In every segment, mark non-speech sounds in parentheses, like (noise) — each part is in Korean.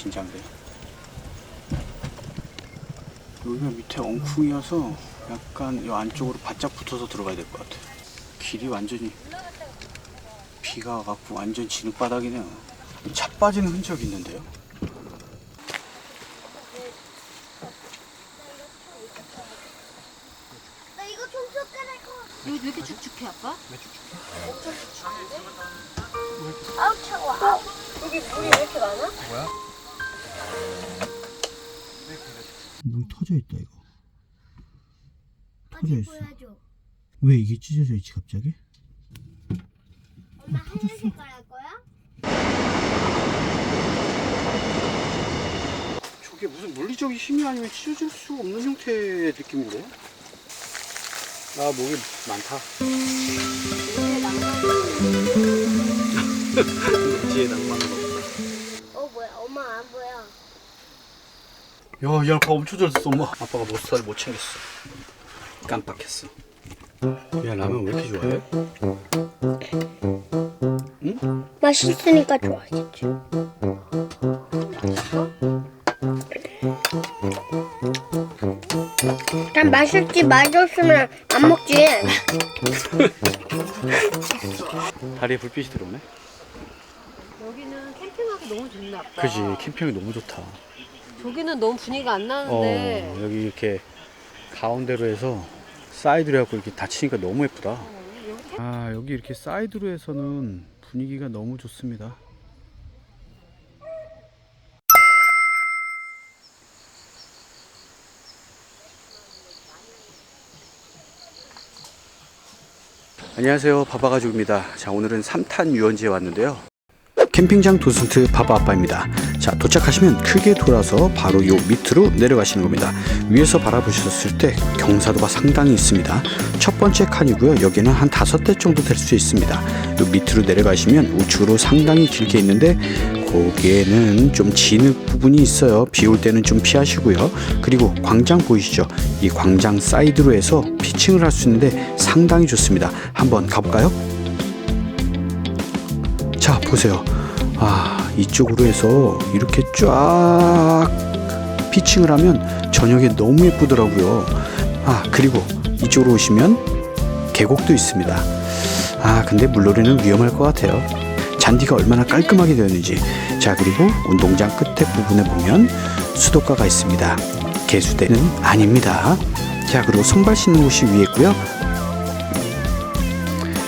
긴장돼. 여기가 밑에 엉쿵이어서 약간 이 안쪽으로 바짝 붙어서 들어가야 될 것 같아. 길이 완전히 비가 와갖고 완전 진흙 바닥이네요. 차 빠지는 흔적이 있는데요. 나 이거 좀 쫓겨날 거. 여기 왜 이렇게 축축해 아빠? 아우 차워. 아우. 여기 물이 왜 이렇게 많아? 문 터져 있다 이거. 터져 있어. 보여줘. 왜 이게 찢어져 있지 갑자기? 엄마 하얀 색깔 할 거야? 저게 무슨 물리적인 힘이 아니면 찢어질 수 없는 형태의 느낌인데? 아 목이 많다. (laughs) 뒤에 낭만은 없다. 야, 이 알파 엄청 잘 됐어, 엄마. 아빠가 머스타드 못 챙겼어. 깜빡했어. 야, 라면 왜 이렇게 좋아해? 맛있으니까 좋아하겠지. 난 맛있지 맛없으면 안 먹지. (laughs) 다리에 불빛이 들어오네? 여기는 캠핑하기 너무 좋네 아빠 그지, 캠핑이 너무 좋다. 저기는 너무 분위기가 안 어, 나는데. 여기 이렇게 가운데로 해서 사이드로 해갖고 이렇게 닫히니까 너무 예쁘다. 아, 여기 이렇게 사이드로 해서는 분위기가 너무 좋습니다. 안녕하세요. 바바가족입니다. 자 오늘은 삼탄 유원지에 왔는데요. 캠핑장 도슨트 바바 아빠입니다 자 도착하시면 크게 돌아서 바로 요 밑으로 내려가시는 겁니다. 위에서 바라보셨을 때 경사도가 상당히 있습니다. 첫 번째 칸이고요. 여기는 한 다섯 대 정도 될 수 있습니다. 요 밑으로 내려가시면 우측으로 상당히 길게 있는데 거기에는 좀 진흙 부분이 있어요. 비 올 때는 좀 피하시고요. 그리고 광장 보이시죠? 이 광장 사이드로 해서 피칭을 할 수 있는데 상당히 좋습니다. 한번 가볼까요? 자 보세요. 아 이쪽으로 해서 이렇게 쫙 피칭을 하면 저녁에 너무 예쁘더라고요. 아 그리고 이쪽으로 오시면 계곡도 있습니다. 아 근데 물놀이는 위험할 것 같아요. 잔디가 얼마나 깔끔하게 되었는지. 자 그리고 운동장 끝에 부분에 보면 수도가가 있습니다. 개수대는 아닙니다. 자 그리고 손발 씻는 곳이 위에 있고요.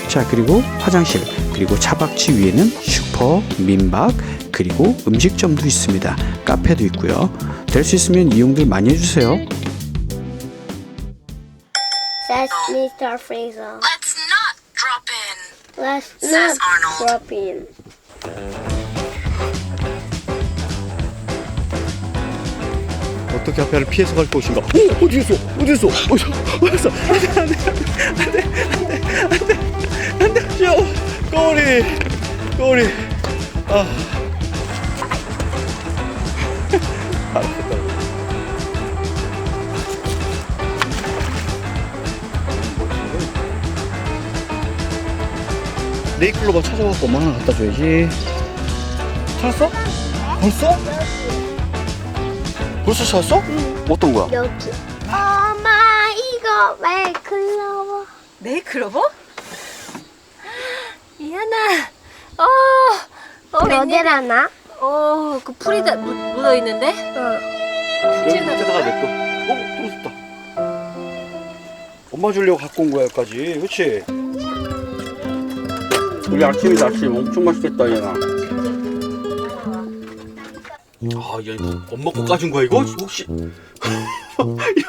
자 그리고 화장실 그리고 차박지 위에는 슈퍼 민박 그리고 음식점도 있습니다 카페도 있고요 될 수 있으면 이용들 많이 해주세요 Says Mr. Fraser. Let's not drop in. Let's Says not Arnold. drop in. 어떻게 앞에를 피해서 갈 것인가 오, 어디 있어 어디 있어 어디 있어 안돼 안돼 안돼 안돼 안돼 꼬리 꼬리 아 (laughs) 네이클로바 찾아갖고 엄마 하나 갖다 줘야지 찾았어? 벌써? 벌써 찾았어? 어떤 거야? 여기. 엄마 이거 왜 글러워? 네이클로버? 이하나 어, 어 웬일이야 어디라나? 어, 그 풀이 다 묻, 묻어 있는데? 어. 여기 밑에다가 냅둬. 어, 또 있다. 엄마 주려고 갖고 온 거야, 여기까지. 그치? 우리 아침이다, 아침. 엄청 맛있겠다, 얘나. 아, 얘 엄마 거 까준 거야, 이거? 혹시? (laughs)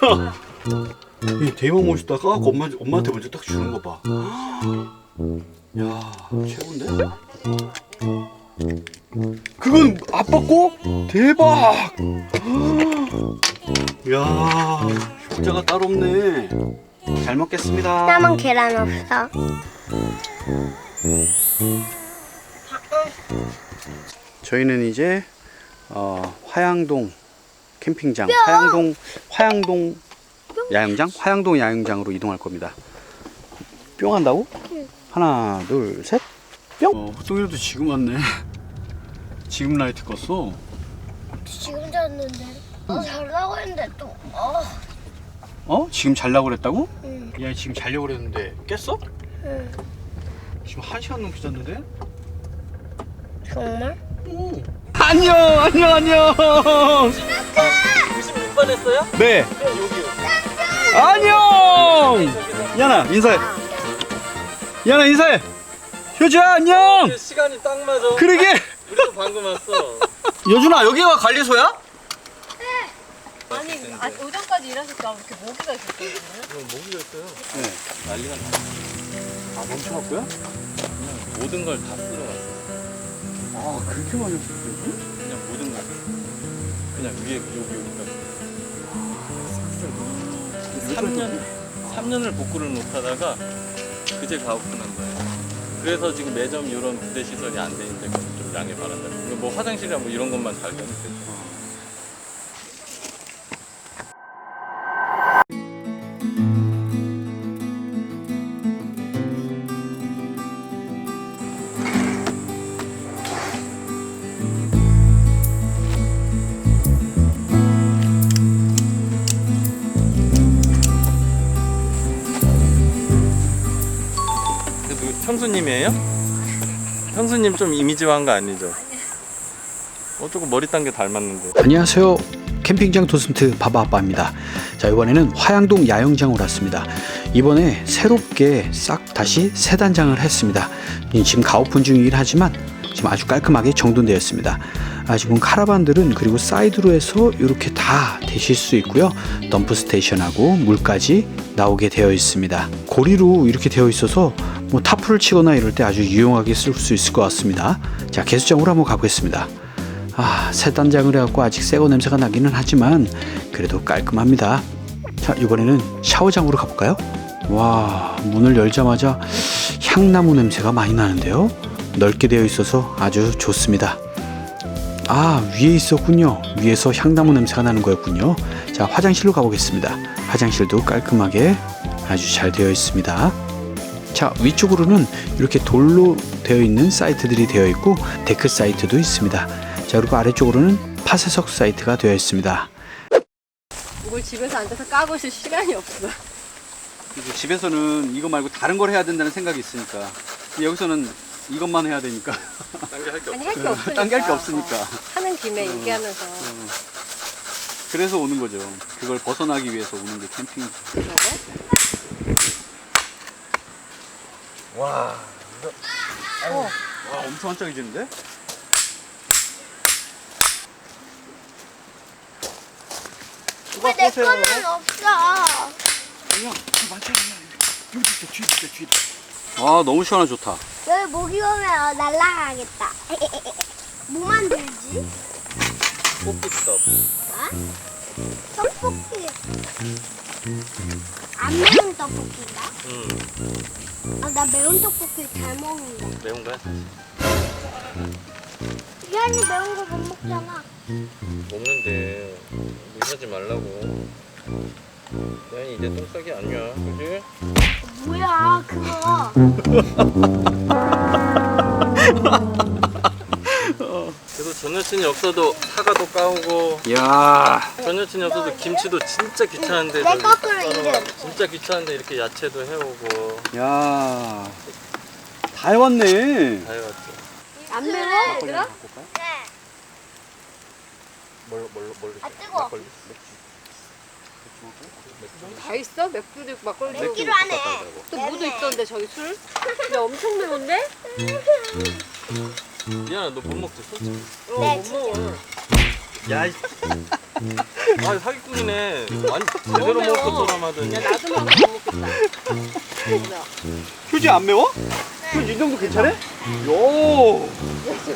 야! 이 대형 멋있다. 까갖고 엄마, 엄마한테 먼저 딱 주는 거 봐. 야, 최고인데? 그건 아빠 거? 대박! (gasps) 이야, 효자가 따로 없네. 잘 먹겠습니다. 남은 계란 없어. 저희는 이제 어, 화양동 캠핑장, 화양동 화양동 야영장? 화양동 야영장으로 이동할 겁니다. 뿅 한다고? 하나, 둘, 셋. 뿅. 어, 호동이도 지금 왔네. 지금 라이트 껐어. 지금 잤는데. 어, 잘라고 했는데 또. 어. 어? 지금 자려고 그랬다고? 응. 야, 지금 자려고 그랬는데 깼어? 응. 지금 한 시간 넘게 잤는데? 정말? 안녕, 안녕, 안녕. 96번 했어요? 네. 여기요. 안녕. 야나 인사해. 야나 인사해. 효주야 안녕. 시간이 딱 맞아. 그러게. (laughs) 우리도 방금 왔어. 여준아 여기가 관리소야? 아니 아, 오전까지 일하셨다 왜 이렇게 모기가 있었거든요. 그럼 모기가 있어요. 네. 난리가 나. 아 멈춰갖고요? 모든 걸 다 쓸어왔어. 아 그렇게 많이 없었어요? 그냥 모든 걸. 그냥 위에 여기 여기까지. 3년 3년을 복구를 못하다가 그제 가오픈한 거예요. 그래서 지금 매점 이런 부대 시설이 안 돼 있는데 좀 양해 바란다. 뭐 화장실이나 뭐 이런 것만 잘 되면 돼. 그 형수님이에요? 형수님 좀 이미지화한 거 아니죠? 어 조금 머리 딴 게 닮았는데. 안녕하세요. 캠핑장 도슨트 바바 아빠입니다. 자 이번에는 화양동 야영장으로 왔습니다. 이번에 새롭게 싹 다시 새 단장을 했습니다. 이 지금 가오픈 중이긴 하지만 지금 아주 깔끔하게 정돈되었습니다. 아, 지금 카라반들은 그리고 사이드로 해서 이렇게 다 대실 수 있고요. 덤프 스테이션하고 물까지 나오게 되어 있습니다. 고리로 이렇게 되어 있어서 뭐 타프를 치거나 이럴 때 아주 유용하게 쓸 수 있을 것 같습니다. 자 개수장으로 한번 가보겠습니다. 아, 새 단장을 해갖고 아직 새거 냄새가 나기는 하지만 그래도 깔끔합니다. 자, 이번에는 샤워장으로 가볼까요? 와, 문을 열자마자 향나무 냄새가 많이 나는데요. 넓게 되어 있어서 아주 좋습니다. 아, 위에 있었군요. 위에서 향나무 냄새가 나는 거였군요. 자, 화장실로 가보겠습니다. 화장실도 깔끔하게 아주 잘 되어 있습니다. 자, 위쪽으로는 이렇게 돌로 되어 있는 사이트들이 되어 있고 데크 사이트도 있습니다. 자, 그리고 아래쪽으로는 파쇄석 사이트가 되어 있습니다. 이걸 집에서 앉아서 까고 있을 시간이 없어. 집에서는 이거 말고 다른 걸 해야 된다는 생각이 있으니까 여기서는 이것만 해야 되니까 딴 게 할 게 없어. 아니 할 게 없으니까. 딴 게 할 게 없으니까 어, 하는 김에 얘기하면서. 그래서 오는 거죠. 그걸 벗어나기 위해서 오는 게 캠핑. 와. 어. 와 엄청 한짝이지는데? 왜내 거는 없어? 아니야, 많지 않아. 여기 있다, 뒤에 있다, 뒤에 있다. 아 너무 시원하 좋다. 여기 모기 오면 날라가겠다. 뭐 만들지? 꽃빛떡. 떡볶이. 안 매운 떡볶이인가? 음. 아, 나 매운 떡볶이 잘 먹는데. 매운 거야? 이한이 매운 거 못 먹잖아. 먹는데 무시하지 말라고. 난 이제 똥싸기 아니야, 그지? 뭐야, 그거. 그래도 전 여친이 없어도 사과도 까오고 이야, 전 여친이 없어도 김치도 진짜 귀찮은데 내 저기 거꾸로 썰어. 이름. 진짜 귀찮은데 이렇게 야채도 해오고 야, 다 해왔네. 다 해왔죠. 안 매워? 네. 뭘로 뭘로 뭘로? 아, 뜨거워. 막걸리? 다 있어? 맥주도 있고 막걸리도 몇 있고. 킬로 하네. 또 무도 있던데 저기 술? 근데 엄청 매운데? 미안해, 너 못 먹지 솔직히. 어, 네, 못 먹어. 야, 이... 아 사기꾼이네. 완 제대로. 먹을 것처럼 하더니. 야 나도 먹어 못 먹겠다. (laughs) 휴지 안 매워? 휴지 이 정도 괜찮아? 요.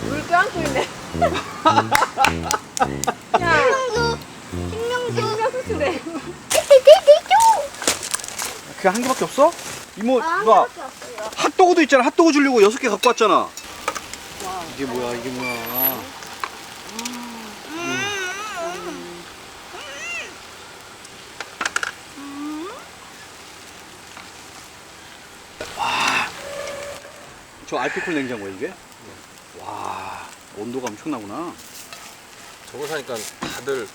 물 껴안고 있네. (laughs) 그 한 개밖에 없어? 이모 아, 한봐 핫도그도 있잖아 핫도그 주려고 여섯 개 갖고 왔잖아 이게 뭐야 이게 뭐야 저 알피콜 냉장고야 이게? 와 온도가 엄청나구나 저거 사니까 다들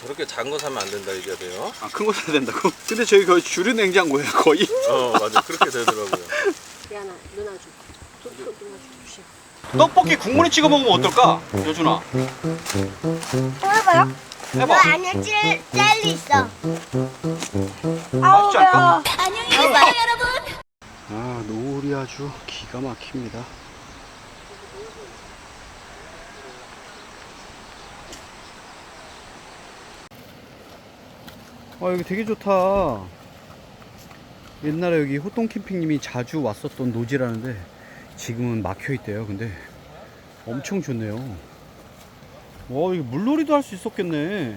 저렇게 작은 거 사면 안 된다 얘기가 돼요. 아 큰 거 사야 된다고? 근데 저희 거의 주류 냉장고예요 거의. 어 맞아 그렇게 되더라고요. 미안아 누나 줘. 저, 저 누나 주시. 떡볶이 국물에 찍어 먹으면 어떨까? 여준아. 해봐요. 너 해봐. 안에 젤, 젤리 있어. 맛있지 않을까? 안녕히 계세요, 여러분. 아 노을이 아주 기가 막힙니다. 아 여기 되게 좋다. 옛날에 여기 호동 캠핑님이 자주 왔었던 노지라는데 지금은 막혀 있대요. 근데 엄청 좋네요. 와 이거 물놀이도 할 수 있었겠네.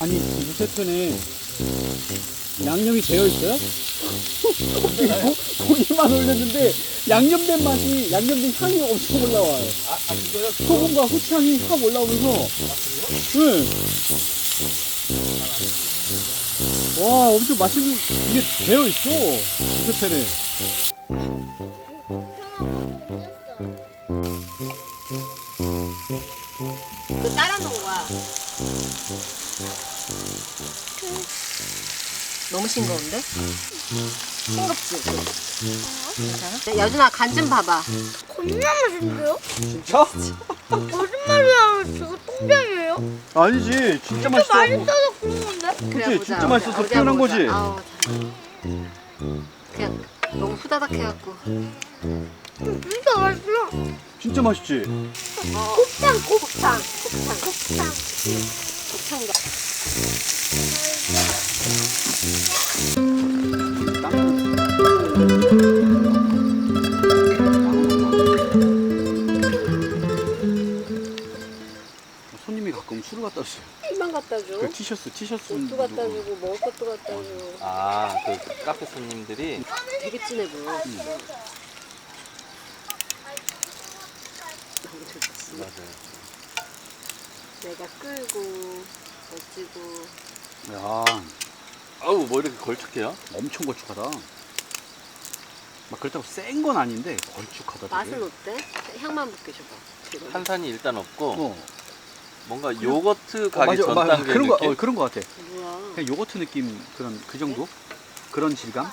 아니 무쇠편에 양념이 되어 있어요? (laughs) 고기만 올렸는데 양념된 맛이 양념된 향이 엄청 올라와요. 소금과 후추향이 확 올라오면서 네. 와 엄청 맛있는 이게 되어 있어. 너 따라 놓은 거야. 너무 싱거운데? 싱겁지? 괜찮아? 여준아 간 좀 봐봐. 겁나 맛있는데요? 진짜? 거짓말이야. 저거 똥장이에요? 아니지 진짜 진짜 맛있어. 맛있어서 그런 건데? 그래, 그치, 진짜 맛있어서 어디 표현한 한번 거지? 보자. 아우, 그냥 너무 후다닥 해갖고. 진짜 맛있어. 진짜 맛있지? 곱창, 곱창. 곱창, 곱창. 곱창이다. 손님이 가끔 술을 갖다 주세요. 술만 갖다 줘. 그 티셔츠, 티셔츠. 옷도 갖다 주고 먹을 것도 갖다 줘. 아그 카페 손님들이 되게 진해 보여. 음. 너무. 맞아요. 내가 끌고 멋지고 야, 아우 뭐 이렇게 걸쭉해요? 엄청 걸쭉하다. 막 그렇다고 센 건 아닌데 걸쭉하다. 되게. 맛은 어때? 향만 느껴줘봐. 지금. 탄산이 일단 없고 어, 뭔가 요거트 어, 가기 전 맞아. 단계 그런 거, 느낌. 어, 그런 거 같아. 뭐야? 그냥 요거트 느낌 그런 그 정도? 그런 질감?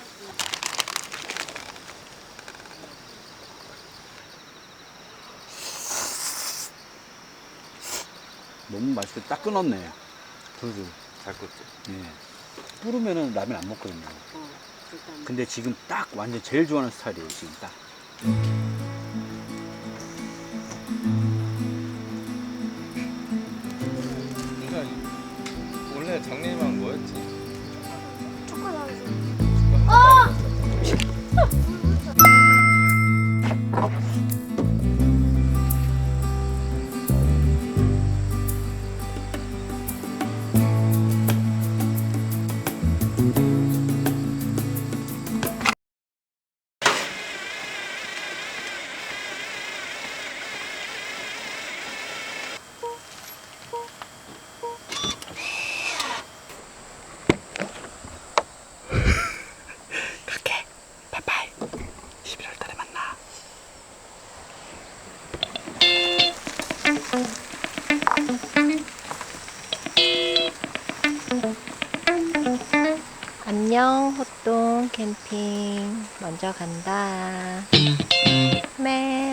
너무 맛있게 딱 끊었네. 그래도 잘 껐죠. 예. 뿌르면은 라면 안 먹거든요. 어, 일단 근데 지금 딱 완전 제일 좋아하는 스타일이에요. 지금 딱. 캠핑 먼저 간다. 메롱